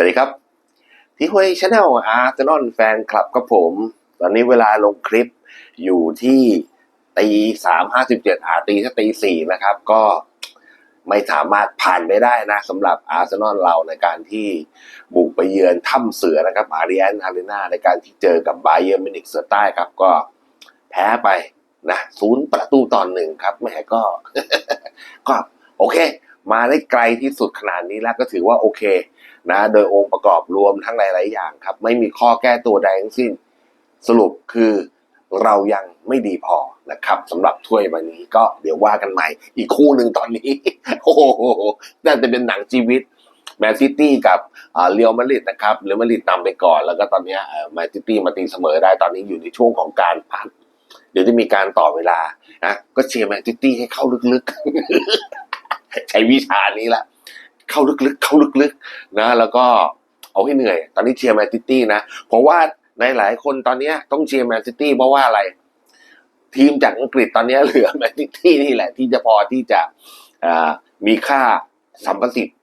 สวัสดีครับที่ห้วยชาแนลอาร์เซนอลแฟนคลับครับผม ตอนนี้เวลาลงคลิปอยู่ที่ตีสามห้าสิบเจ็ดอาตีถ้าตีสี่นะครับ ก็ไม่สามารถผ่านไปได้นะสำหรับอาร์เซนอลเราในการที่บุกไปเยือนถ้ำเสือนะครับอารีแอนอารีนาในการที่เจอกับบาเยอร์มินิกเสือใต้ครับ ก็แพ้ไปนะศูนย์ประตูต่อหนึ่งครับแม่ก็ ก็โอเค มาได้ไกลที่สุดขนาดนี้แล้วก็ถือว่าโอเค นะโดยองค์ประกอบรวมทั้งหลายๆอย่างครับ ไม่มีข้อแก้ตัวใดทั้งสิ้น สรุปคือเรายังไม่ดีพอนะครับสำหรับถ้วยวันนี้ก็เดี๋ยวว่ากันใหม่ อีกคู่หนึ่งตอนนี้ โอ้โหน่าจะเป็นหนังชีวิตแมนซิตี้กับเรียวมาริดนะครับเรียวมาริดนำไปก่อน แล้วก็ตอนนี้แมนซิตี้มาตีเสมอได้ตอนนี้อยู่ในช่วงของการพักเดี๋ยวจะมีการต่อเวลานะก็เชียร์แมนซิตี้ให้เข้าลึกๆ ใช้วิชานี้ละ เข้าลึกๆ เข้าลึกๆ นะ แล้วก็เอาให้เหนื่อย ตอนนี้เชียร์แมนซิตี้นะ เพราะว่าในหลายคนตอนนี้ต้องเชียร์แมนซิตี้เพราะว่าอะไร ทีมจากอังกฤษตอนนี้เหลือแมนซิตี้นี่แหละ ที่จะพอที่จะมีค่าสัมประสิทธิ์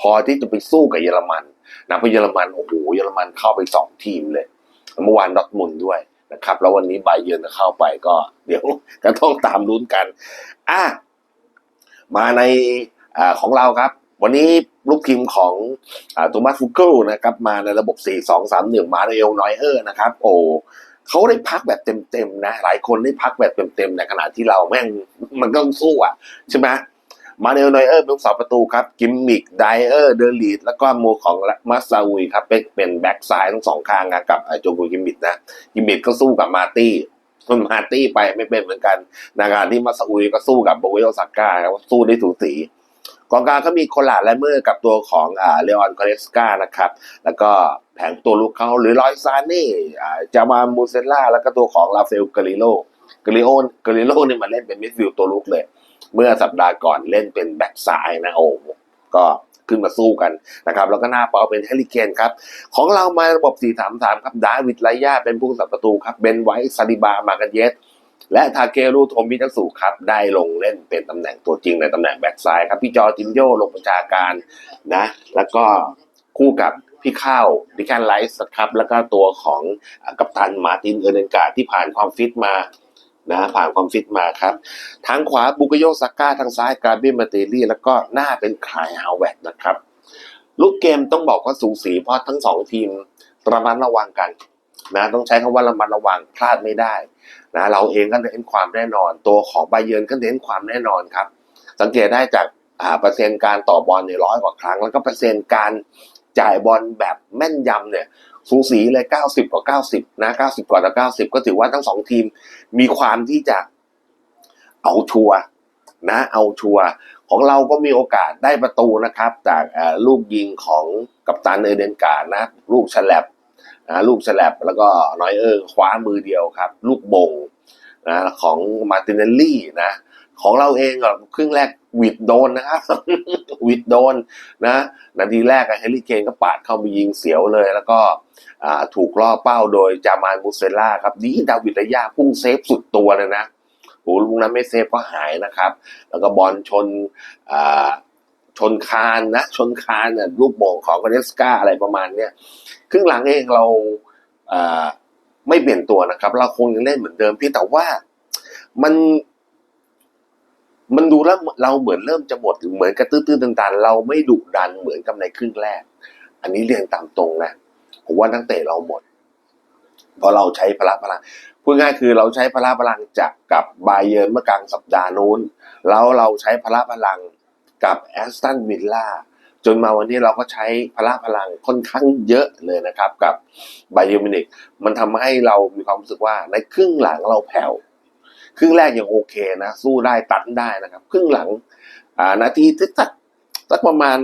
พอที่จะไปสู้กับเยอรมันนะเพราะเยอรมันโอ้โหเยอรมันเข้าไปสองทีมเลยเมื่อวานดอทมุนด้วยนะครับ แล้ววันนี้ไบเยิร์นเข้าไปก็ เดี๋ยวก็ต้องตามลุ้นกัน อะมาในอของเราครับ วันนี้ลูกทีมของอ่าโทมัสฟูเกิลนะครับมาในระบบ 4 2 3 1 มาเรลนอยเออร์นะครับ โอ้เขาได้พักแบบเต็มๆนะ หลายคนได้พักแบบเต็มๆในขณะที่เราแม่งมันก็ต้องสู้อะ ใช่ไหมมาเรลนอยเออร์เป็นผู้สาประตูครับ กิมมิกไดเออร์เดลีดแล้วก็โมของมาซาอุยครับ เป็นเป็นแบ็กซ้ายทั้งสองข้างนะกับไอโจโกกิมมิกนะ กิมมิกก็สู้กับมาตี้มันมาตี้ไปไม่เป็นเหมือนกันในขณะที่มาซาอุยก็สู้กับโบเวลซาก้าครับสู้ได้ถูสี กองกลางก็มีโคลาและเมื่อกับตัวของอ่าเลออนคาเรสกานะครับ แล้วก็แผงตัวลูกเขาหรือลอยซาเน่อ่าจามามูเซลล่าแล้วก็ตัวของลาเฟลกาลิโลกาลิโอนกาลิโลนี่มาเล่นเป็นมิดฟิลด์ตัวลุกเลย เมื่อสัปดาห์ก่อนเล่นเป็นแบ็กซ้ายนะโอ้ก็ขึ้นมาสู้กันนะครับแล้วก็หน้าเป้าเป็นเฮลิเคนครับ ของเรามาระบบ 4-3-3 ครับดาวิดไลยาเป็นผู้สับประตูครับเบนไวท์ซาดิบามากันเยส และทาเกรุโทมิทัสุครับ ได้ลงเล่นเป็นตำแหน่งตัวจริงในตำแหน่งแบ็กซ้ายครับ พี่จอร์จินโยลงประชาการนะ แล้วก็คู่กับพี่ข้าวดิแคนไลส์ครับ แล้วก็ตัวของกัปตันมาร์ตินเออร์เดนกาที่ผ่านความฟิตมานะผ่านความฟิตมาครับ ทางขวาบุกโยซาก้าทางซ้ายกาเบรียลมาเตลี่แล้วก็หน้าเป็นคลายฮาวเวตนะครับลูกเกมต้องบอกว่าสูสีเพราะทั้งสองทีมระมัดระวังกันนะต้องใช้คำว่าระมัดระวังพลาดไม่ได้ นะเราเองก็เน้นความแน่นอน ตัวของบเยิร์นก็เน้นความแน่นอนครับ สังเกตได้จากอ่าเปอร์เซ็นต์การต่อบอลเนี่ยร้อยกว่าครั้ง แล้วก็เปอร์เซ็นต์การจ่ายบอลแบบแม่นยำเนี่ยสูสีเลย 90 กว่า 90 นะ 90 กว่าต่อ90 ก็ถือว่าทั้งสองทีมมีความที่จะเอาชัวร์นะ เอาชัวร์ของเราก็มีโอกาสได้ประตูนะครับ จากอ่อลูกยิงของกัปตันเอเดนการ์ดนะ ลูกฉลับ นะลูกฉลับแล้วก็นอยเออร์คว้ามือเดียวครับ ลูกบงนะของมาตินเนลลี่นะของเราเองก็ครึ่งแรกวิดโดนนะครับวิดโดนนะนาทีแรกอะเฮลิเคนก็ปาดเข้าไปยิงเสียวเลย แล้วก็ถูกล่อเป้าโดยจามานมูเซล่าครับดีดาวิดระยะพุ่งเซฟสุดตัวเลยนะโอ้ลูกนั้นไม่เซฟก็หายนะครับ แล้วก็บอลชนอ ชนคานนะ ชนคานเนี่ยลูกโป่งของกาเนสกาอะไรประมาณเนี้ยครึ่งหลังเองเราไม่เปลี่ยนตัวนะครับ เราคงยังเล่นเหมือนเดิมเพียงแต่ว่ามัน มันดูแล้วเราเหมือนเริ่มจะหมดเหมือนกระตื้อตื้อต่างๆ เราไม่ดุดันเหมือนกับในครึ่งแรก อันนี้เรียนตามตรงนะผมว่านักเตะเราหมดเพราะเราใช้พละพลังพูดง่ายคือเราใช้พละพลังจากกับบาเยิร์เมื่อกลางสัปดาห์นู้นแล้วเราใช้พละพลัง กับแอสตันวิลล่าจนมาวันนี้เราก็ใช้พละพลังค่อนข้างเยอะเลยนะครับ กับไบเยอมินิกมันทำให้เรามีความรู้สึกว่าในครึ่งหลังเราแผ่วครึ่งแรกยังโอเคนะ สู้ได้ตัดได้นะครับ ครึ่งหลังนาทีที่สักสักประมาณ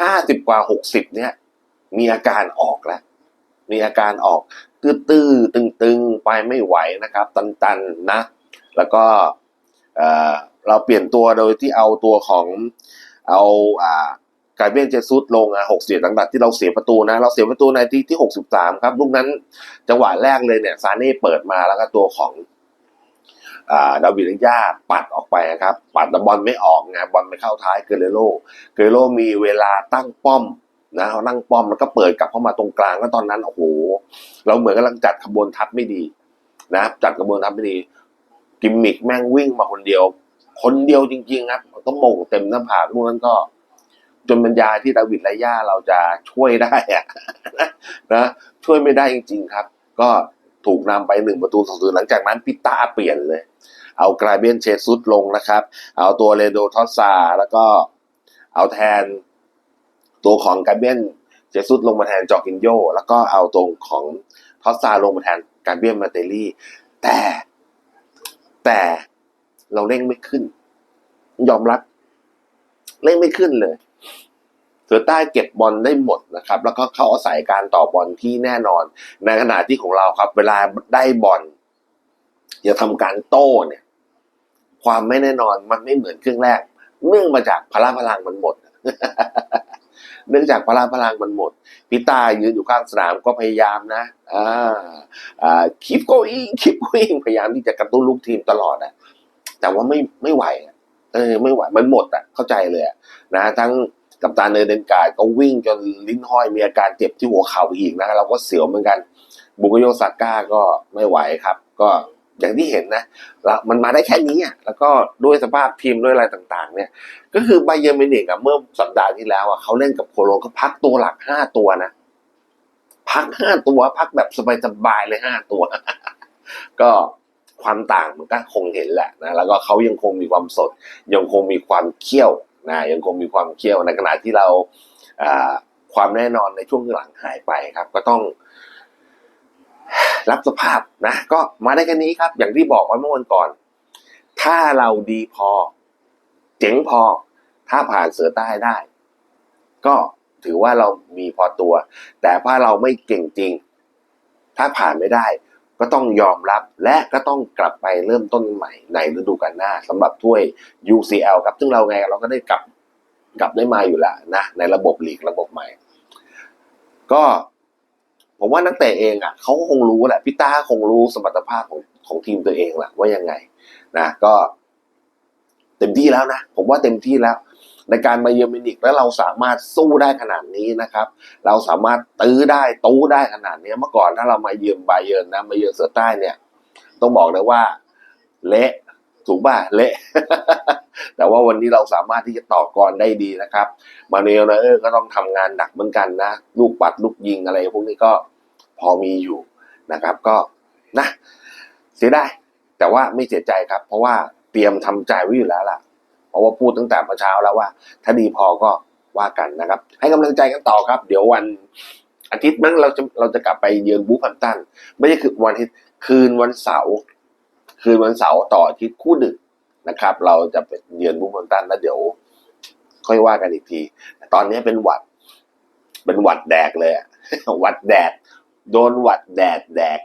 ห้าสิบกว่าหกสิบเนี่ย มีอาการออกแล้ว มีอาการออกตื้อๆตึงๆ ไปไม่ไหวนะครับ ตันๆนะ แล้วก็ เราเปลี่ยนตัวโดยที่เอาตัวของเอาอ่าการเบียนเจซุสลงอะหกเสียหลังจากที่เราเสียประตูนะ เราเสียประตูในที่ที่หกสิบสามครับ ลูกนั้นจังหวะแรกเลยเนี่ยซาเน่เปิดมาแล้วก็ตัวของอ่าดาวิดย่าปัดออกไปครับ ปัดบอลไม่ออกไงบอลไม่เข้าท้ายเกเรโลเกเรโลมีเวลาตั้งป้อมนะเขานั่งป้อมแล้วก็เปิดกลับเข้ามาตรงกลางแล้วตอนนั้นโอ้โหเราเหมือนกำลังจัดขบวนทัพไม่ดี นะ จัดขบวนทัพไม่ดี กิมมิกแม่งวิ่งมาคนเดียว คนเดียวจริงๆครับก็โมงเต็มหน้าผากนู่นนั้นก็ จนบรรยายที่ดาวิดและย่าเราจะช่วยได้อะนะช่วยไม่ได้จริง ๆครับ ก็ถูกนำไปหนึ่งประตูสองศูนย์หลังจากนั้นพิต้าเปลี่ยนเลย เอากราเบียนเชซุสลงนะครับ เอาตัวเรโดทอสซาแล้วก็เอาแทนตัวของกราเบียนเชซุสลงมาแทนจอกินโยแล้วก็เอาตรงของทอสซาลงมาแทนกราเบียนมาเตลี่แต่แต่ เราเร่งไม่ขึ้น ยอมรับ เร่งไม่ขึ้นเลยเสือใต้เก็บบอลได้หมดนะครับ แล้วก็เข้าอาศัยการต่อบอลที่แน่นอน ในขณะที่ของเราครับ เวลาได้บอลจะทำการโต้เนี่ย ความไม่แน่นอนมันไม่เหมือนครึ่งแรก เนื่องมาจากพละพลังมันหมด เนื่องจากพละพลังมันหมดพิต้ายืนอยู่ข้างสนามก็พยายามนะอ่าอ่าคลิปโกอิงคลิปโกอิงพยายามที่จะกระตุ้นลูกทีมตลอดอะ แต่ว่าไม่ไม่ไหวเออไม่ไหวมันหมดอะเข้าใจเลยอะนะทั้งกัปตันเนเดนการ์ดก็วิ่งจนลิ้นห้อยมีอาการเจ็บที่หัวเข่าอีกนะเราก็เสียวเหมือนกันบุกโยซาก้าก็ไม่ไหวครับ ก็อย่างที่เห็นนะแล้วมันมาได้แค่นี้อะแล้วก็ด้วยสภาพทีมด้วยอะไรต่างๆ เนี่ย ก็คือไบเยอร์มินิกอะเมื่อสัปดาห์ที่แล้วอะเขาเล่นกับโคโลนเขาพักตัวหลักห้าตัวนะพักห้าตัวพักแบบสบายๆเลยห้าตัว ก็ ความต่างมันก็คงเห็นแหละนะแล้วก็เขายังคงมีความสด ยังคงมีความเขี้ยวนะยังคงมีความเขี้ยวในขณะที่เราอ่าความแน่นอนในช่วงหลังหายไปครับ ก็ต้องรับสภาพนะ ก็มาได้แค่นี้ครับ อย่างที่บอกไว้เมื่อวันก่อน ถ้าเราดีพอ เจ๋งพอ ถ้าผ่านเสือใต้ได้ ก็ถือว่าเรามีพอตัว แต่ถ้าเราไม่เก่งจริง ถ้าผ่านไม่ได้ ก็ต้องยอมรับและก็ต้องกลับไปเริ่มต้นใหม่ในฤดูกาลหน้าสำหรับถ้วย UCL ครับ ซึ่งเราไงเราก็ได้กลับกลับได้มาอยู่แล้วนะ ในระบบลีกระบบใหม่ ก็ผมว่านักเตะเองอะเขาก็คงรู้แหละพี่ต้าคงรู้สมรรถภาพของของทีมตัวเองแหละว่ายังไงนะก็ เต็มที่แล้วนะ ผมว่าเต็มที่แล้ว ในการมาเยือนมิวนิกแล้วเราสามารถสู้ได้ขนาดนี้นะครับ เราสามารถตื้อได้ตู้ได้ขนาดนี้เมื่อก่อนถ้าเรามาเยือนไบเยิร์นนะมาเยือนเสือใต้เนี่ย ต้องบอกเลยว่า เละถูกป่ะเละ แต่ว่าวันนี้เราสามารถที่จะต่อกรได้ดีนะครับ มาเนลเนอร์ก็ต้องทำงานหนักเหมือนกันนะลูกปัดลูกยิงอะไรพวกนี้ก็พอมีอยู่นะครับ ก็นะ เสียดายแต่ว่าไม่เสียใจครับ เพราะว่าเตรียมทำใจไว้อยู่แล้วล่ะ เพราะว่าพูดตั้งแต่เมื่อเช้าแล้วว่า ถ้าดีพอก็ว่ากันนะครับ ให้กำลังใจกันต่อครับ เดี๋ยววันอาทิตย์มั้งเราจะเราจะกลับไปเยือนบูฟแฮมตันไม่ใช่คือวันอาทิตย์คืนวันเสาร์คืนวันเสาร์ต่ออาทิตย์คู่ดึกนะครับ เราจะไปเยือนบูฟแฮมตันแล้วเดี๋ยว ค่อยว่ากันอีกทีตอนนี้เป็นหวัด เป็นหวัดแดกเลยหวัดแดดโดนหวัดแดดแดก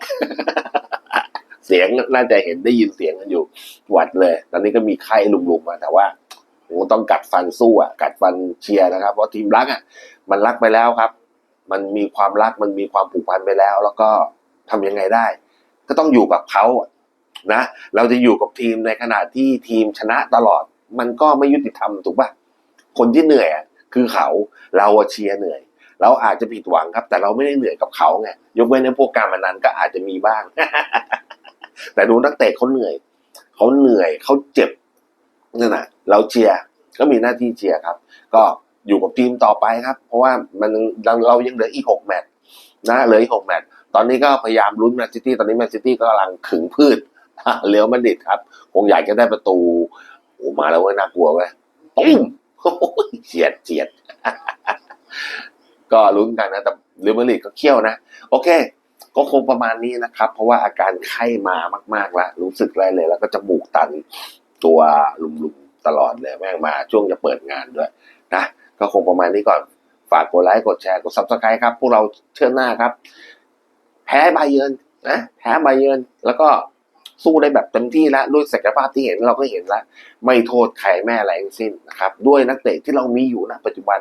สียงน่าจะเห็นได้ยินเสียงกันอยู่หวัดเลย ตอนนี้ก็มีไข้ลุมๆมาแต่ว่าโอ้ต้องกัดฟันสู้อะกัดฟันเชียร์นะครับ เพราะทีมรักอะมันรักไปแล้วครับ มันมีความรักมันมีความผูกพันไปแล้ว แล้วก็ทำยังไงได้ ก็ต้องอยู่กับเขานะ เราจะอยู่กับทีมในขณะที่ทีมชนะตลอด มันก็ไม่ยุติธรรมถูกปะคนที่เหนื่อยคือเขาเราเชียร์เหนื่อย เราอาจจะผิดหวังครับ แต่เราไม่ได้เหนื่อยกับเขาไงยกเว้นในพวกการมานั้นก็อาจจะมีบ้าง แต่ดูนักเตะเขาเหนื่อยเขาเหนื่อยเขาเจ็บนั่นแหะเราเชียร์ก็มีหน้าที่เชียร์ครับ ก็อยู่กับทีมต่อไปครับ เพราะว่ามันเราเรายังเหลืออีกหกแมตช์นะเหลืออีกหกแมตช์ตอนนี้ก็พยายามลุ้นแมนซิตี้ตอนนี้แมนซิตี้ก็กำลังขึงพืชเลี้ยวมันดิดครับ คงอยากจะได้ประตูโอ้มาแล้วเว้ยน่ากลัวเว้ยตุ้มเฉียดเฉียดก็ลุ้นกันนะแต่เรอัลมาดริดก็เขี้ยวนะ โอเค ก็คงประมาณนี้นะครับ เพราะว่าอาการไข้มามากๆแล้วรู้สึกไรเลย แล้วก็จมูกตันตัวลุมๆตลอดเลยแม่งมาช่วงจะเปิดงานด้วยนะก็คงประมาณนี้ก่อนฝากกดไลค์กดแชร์กดซับสไครต์ครับ พวกเราเชื่อหน้าครับ แพ้บาเยินนะแพ้บาเยินแล้วก็สู้ได้แบบเต็มที่แล้วด้วยศักยภาพที่เห็นเราก็เห็นแล้วไม่โทษใครแม่อะไรทั้งสิ้นนะครับ ด้วยนักเตะที่เรามีอยู่ณปัจจุบัน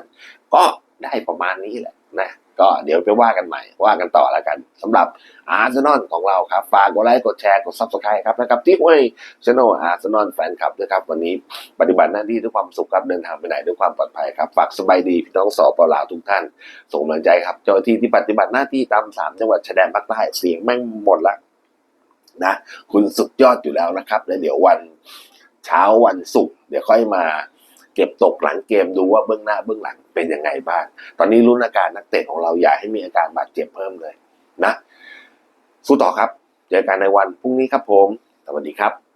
ก็ได้ประมาณนี้แหละนะ ก็เดี๋ยวไปว่ากันใหม่ ว่ากันต่อแล้วกันสำหรับอาร์เซนอลของเราครับ ฝากกดไลค์กดแชร์กดซับสไครต์ครับนะครับที่ห้วยชโนอาร์เซนอลแฟนคลับด้วยครับ วันนี้ปฏิบัติหน้าที่ด้วยความสุขครับเดินทางไปไหนด้วยความปลอดภัยครับ ฝากสบายดีพี่น้องสปลาวทุกท่าน ส่งกำลังใจครับ เจ้าหน้าที่ที่ปฏิบัติหน้าที่ตามสามจังหวัดชายแดนภาคใต้เสียงแม่งหมดละนะคุณสุดยอดอยู่แล้วนะครับแล้วเดี๋ยววันเช้าวันศุกร์เดี๋ยวค่อยมา เก็บตกหลังเกมดูว่าเบื้องหน้าเบื้องหลังเป็นยังไงบ้าง ตอนนี้รุ้นอาการนักเตะของเราอย่าให้มีอาการบาดเจ็บเพิ่มเลยนะ สู้ต่อครับ เจอกันในวันพรุ่งนี้ครับผม สวัสดีครับ